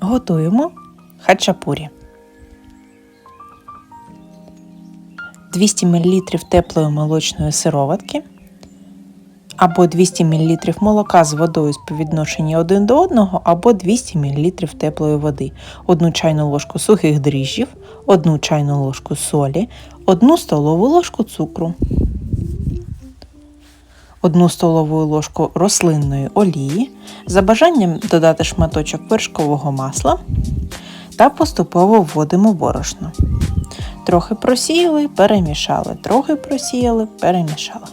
Готуємо хачапурі. 200 мл теплої молочної сироватки або 200 мл молока з водою співвідношенні один до одного, або 200 мл теплої води, 1 чайну ложку сухих дріжджів, 1 чайну ложку солі, 1 столову ложку цукру, 1 столову ложку рослинної олії, за бажанням додати шматочок вершкового масла та поступово вводимо борошно. Трохи просіяли, перемішали, трохи просіяли, перемішали.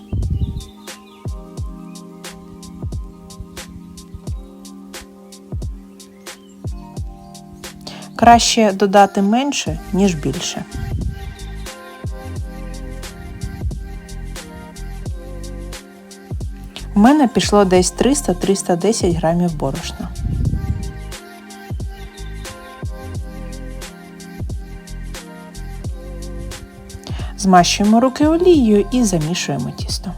Краще додати менше, ніж більше. У мене пішло десь 300-310 грамів борошна. Змащуємо руки олією і замішуємо тісто.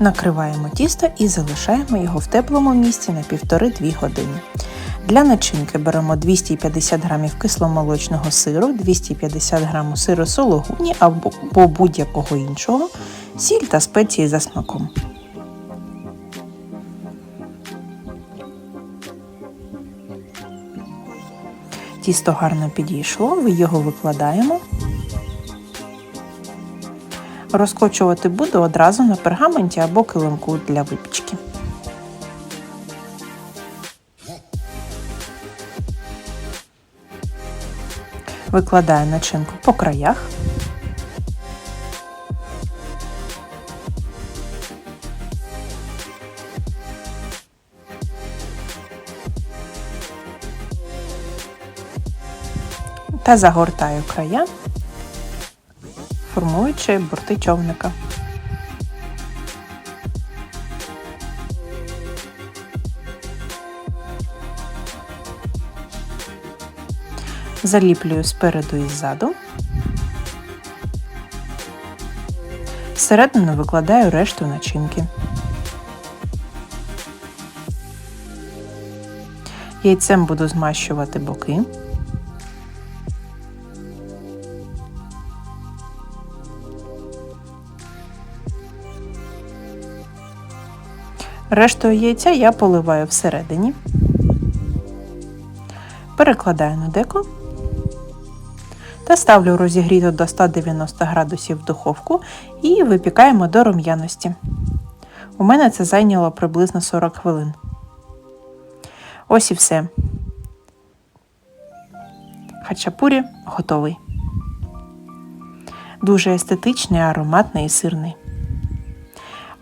Накриваємо тісто і залишаємо його в теплому місці на 1,5-2 години. Для начинки беремо 250 г кисломолочного сиру, 250 г сиру сологуні або будь-якого іншого, сіль та спеції за смаком. Тісто гарно підійшло, його викладаємо. Розкочувати буду одразу на пергаменті або килимку для випічки. Викладаю начинку по краях. Та загортаю края, формуючи борти човника. Заліплюю спереду і ззаду. Всередину викладаю решту начинки. Яйцем буду змащувати боки. Рештою яйця я поливаю всередині, перекладаю на деко та ставлю розігріту до 190 градусів в духовку і випікаємо до рум'яності. У мене це зайняло приблизно 40 хвилин. Ось і все. Хачапурі готовий. Дуже естетичний, ароматний і сирний.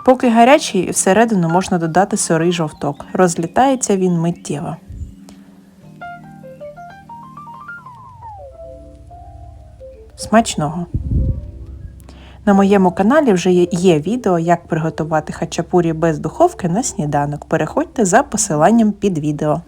Поки гарячий, всередину можна додати сирий жовток. Розлітається він миттєво. Смачного! На моєму каналі вже є- відео, як приготувати хачапурі без духовки на сніданок. Переходьте за посиланням під відео.